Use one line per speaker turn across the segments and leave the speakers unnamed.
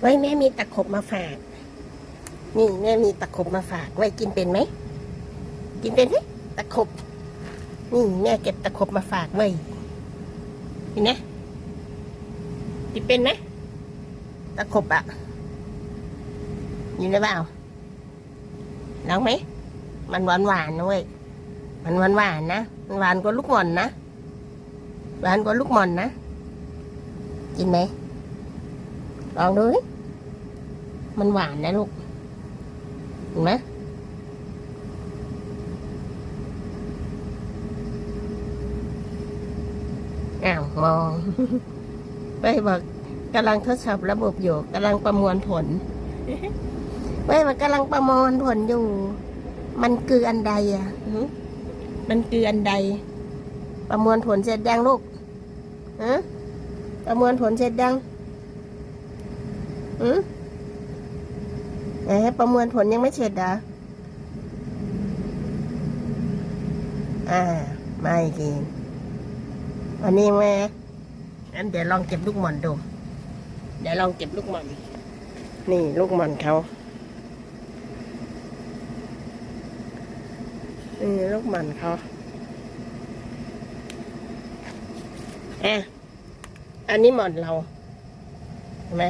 ไว้แม่มีตะขบมาฝาก นี่แม่มีตะขบมาฝาก ไว้กินเป็นไหม กินเป็นไหมตะขบ นี่แม่เก็บตะขบมาฝากไว้เห็นไหมกินเป็นไหมตะขบอะอยู่ในเปล่าลองไหม มันหวานหวานๆนะเว้ย มันหวานหวานๆนะ มันหวานกว่าลูกหม่อนนะ หวานกว่าลูกหม่อนนะ กินไหม ลองดูดิมันหวานนะลูก เห็นไหมอ้าวมองไปบอกกำลังทดสอบระบบอยู่กำลังประมวลผลไม่มันกำลังประมวลผลอยู่ มันคืออันใดอะมันคืออันใด ประมวลผลเสร็จยังลูกฮะประมวลผลเสร็จยัง อืมเอ๊ะประเมวลผลยังไม่เสร็จเหรออ่า ไม่กินวันนี้แม่งั้นเดี๋ยวลองเก็บลูกหม่อนดู เดี๋ยวลองเก็บลูกหม่อน นี่ลูกหม่อนเขานี่ลูกหม่อนเขาอะอันนี้หม่อนเราเห็นไหม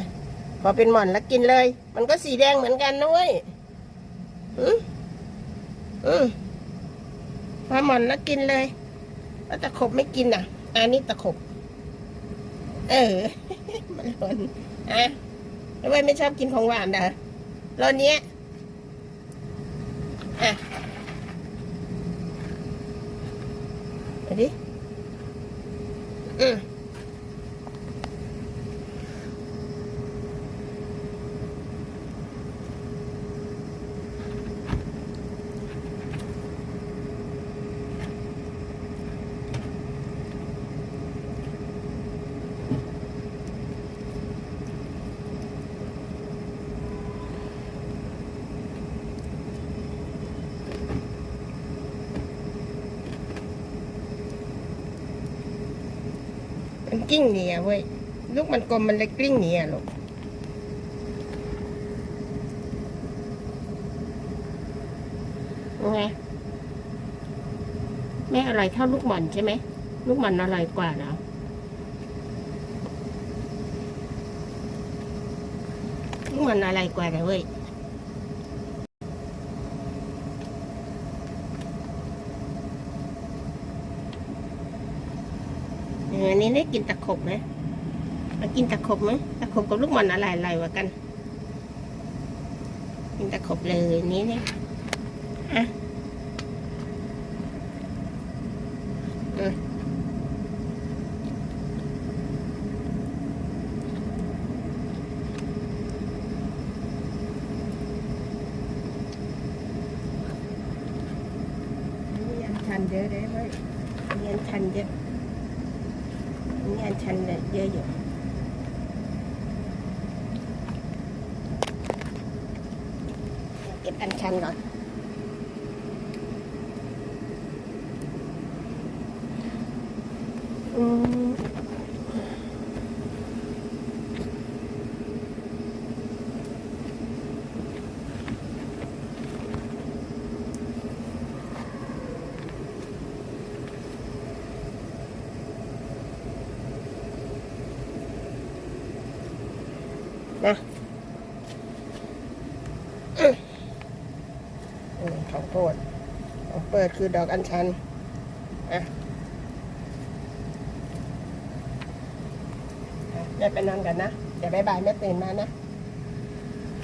พอเป็นหม่อนแล้วกินเลย มันก็สีแดงเหมือนกันนะเว้ยอืมอืมพอหม่อนแล้วกินเลยแล้วตะขบไม่กินอะ อันนี้ตะขบ เออ มันหล่นอะแล้วเว้ยไม่ชอบกินของหวานนะรอนเนี้ยอะเอาดิอืม กิ้งหนีอะเว้ย ลูกมันกลมมันเลยกลิ้งหนีอะลูกไงแม่อร่อยเท่าลูกหม่อนใช่ไหม ลูกหม่อนอร่อยกว่าเนาะลูกหม่อนอร่อยกว่านะเว้ยเออ อันนี้ได้กินตะขบไหมมากินตะขบไหมตะขบกับลูกหม่อนอะไรอะไรวะกัน กินตะขบเลยนี้เนี่ยอะอืมมีอันชันเยอะเลยเว้ยมีอันชันเยอะ นี่อันชันเนี่ยเยอะอยู่เก็บอันชันก่อนอืม นะอของโปรดของเปิดคือดอกอัญชันอะแม่ไปนอนกันนะ เดี๋ยวบายบายแม่ตื่นมานะ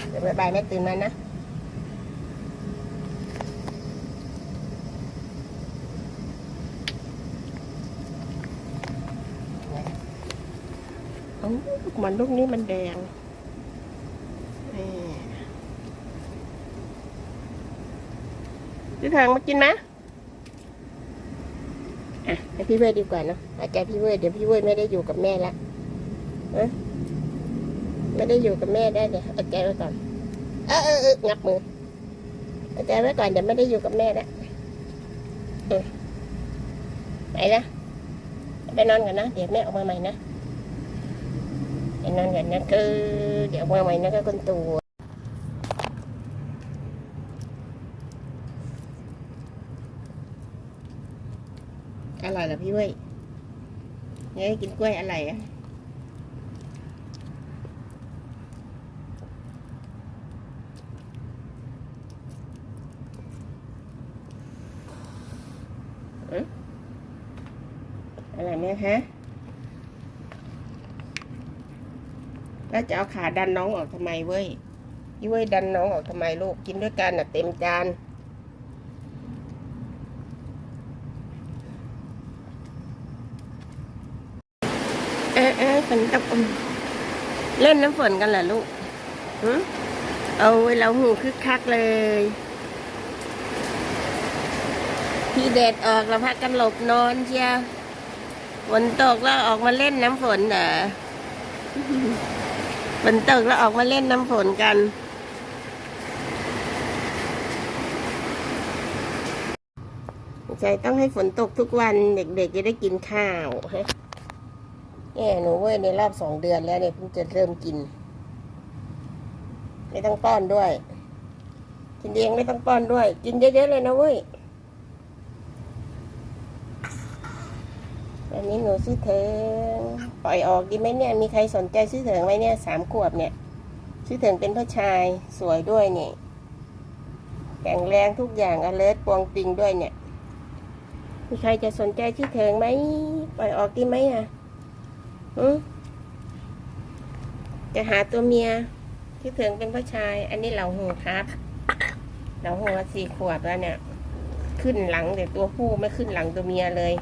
เดี๋ยวบายบายแม่ตื่นมานะอ้าลูกมันลูกนี้มันแดง นี่พี่ทางมากินไหมอะให้พี่เวทดีกว่าเนาะอาจารย์พี่เวทเดี๋ยวพี่เวทไม่ได้อยู่กับแม่ละเอะไม่ได้อยู่กับแม่ได้เลยอาจารย์ไว้ก่อน เออเออเอองับมืออาจารย์ไว้ก่อนเดี๋ยวไม่ได้อยู่กับแม่ละไปนะไปนอนกันนะ เดี๋ยวแม่ออกมาใหม่นะ ไปนอนกันนะคือเดี๋ยวมาใหม่นะคะคุณตู่อร่อยเหรอพี่เว้ยเนี่ยกินกล้วยอะไรอะอะไรเนี่ยฮะ แล้วจะเอาขาดันน้องออกทำไมเว้ยยี่เว้ยดันน้องออกทำไมลูกกินด้วยกันน่ะเต็มจานเอ๊ะเอ๊ะฝนตกเล่นน้ำฝนกันเหรอลูกหึเอาไว้เราหูคึกคักเลย พี่แดดออกเราพักกันหลบนอนเชียฝนตกแล้วออกมาเล่นน้ำฝนเหรอ ฝนตกแล้วออกมาเล่นน้ำฝนกันใช่ต้องให้ฝนตกทุกวันเด็กๆจะได้กินข้าวฮะเนี่ยหนูเว้ยในรอบสองเดือนแล้วเนี่ยเพิ่งจะเริ่มกิน ไม่ต้องป้อนด้วยกินเองไม่ต้องป้อนด้วย กินเยอะๆเลยนะเว้ย อั นนี้หนูซื้อเถิงปล่อยออกดีไหมเนี่ย มีใครสนใจซื้อเถิงไหมเนี่ยสามขวบเนี่ยซื้อเถิงเป็นผู้ชายสวยด้วยเนี่ยแข็งแรงทุกอย่างอเลิศปวงปิงด้วยเนี่ย มีใครจะสนใจซื้อเถิงไหมปล่อยออกดีไหมอะอืมจะหาตัวเมียซื้อเถิงเป็นผู้ชาย อันนี้เหล่าหูครับเหล่าหูสี่ขวบแล้วเนี่ย ขึ้นหลังแต่ตัวผู้ไม่ขึ้นหลังตัวเมียเลย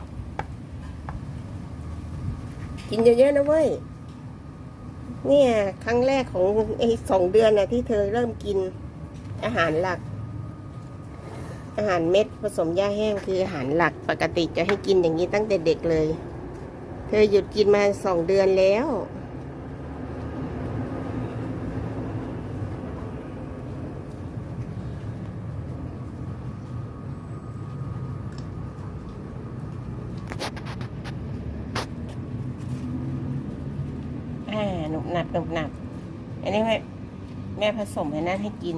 กินเยอะๆนะเว้ย เนี่ย ครั้งแรกของไอ้สองเดือนนะที่เธอเริ่มกิน อาหารหลัก อาหารเม็ดผสมหญ้าแห้งคืออาหารหลักปกติจะให้กินอย่างนี้ตั้งแต่เด็กเลย เธอหยุดกินมาสองเดือนแล้ว อ่า หนุบหนับหนุบหนับอันนี้แม่แม่ผสมให้นั่นให้กิน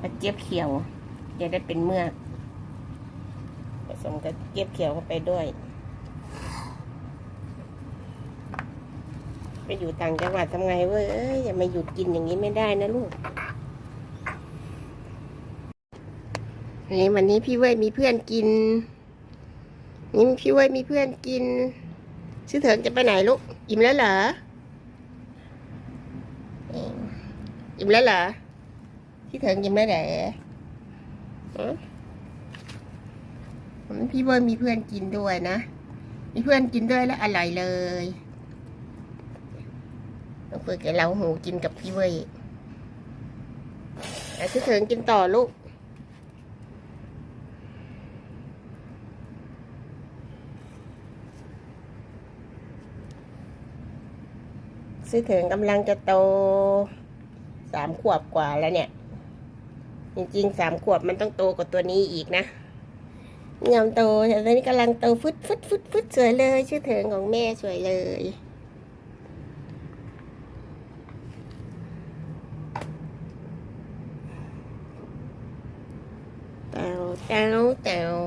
กระเจี๊ยบเขียวจะได้เป็นเมือกผสมกระเจี๊ยบเขียวเข้าไปด้วย ไปอยู่ต่างจังหวัดทำไงเว้ยอย่ามาหยุดกินอย่างนี้ไม่ได้นะลูกนี่วันนี้พี่เว้ยมีเพื่อนกิน นี่พี่เว้ยมีเพื่อนกิน ชื่อเถิงจะไปไหนลูก อิ่มแล้วเหรอ อิ่มแล้วเหรอพี่เถิงอิ่มแล้วเหรอฮะอืมพี่เบิร์มีเพื่อนกินด้วยนะ มีเพื่อนกินด้วยแล้วอร่อยเลยต้องเปิดแกเราหูกินกับพี่เว้ยแต่ชื่เถิงกินต่อลูก ซื้อถึงกำลังจะโต สามขวบกว่าแล้วเนี่ย จริงๆสามขวบมันต้องโตกว่าตัวนี้อีกนะงามโตแต่ตอนนี้กำลังโตฟึดฟึดฟึดฟึดสวยเลย ชื่อเถิงของแม่สวยเลยแต๋วแต๋วแต๋ว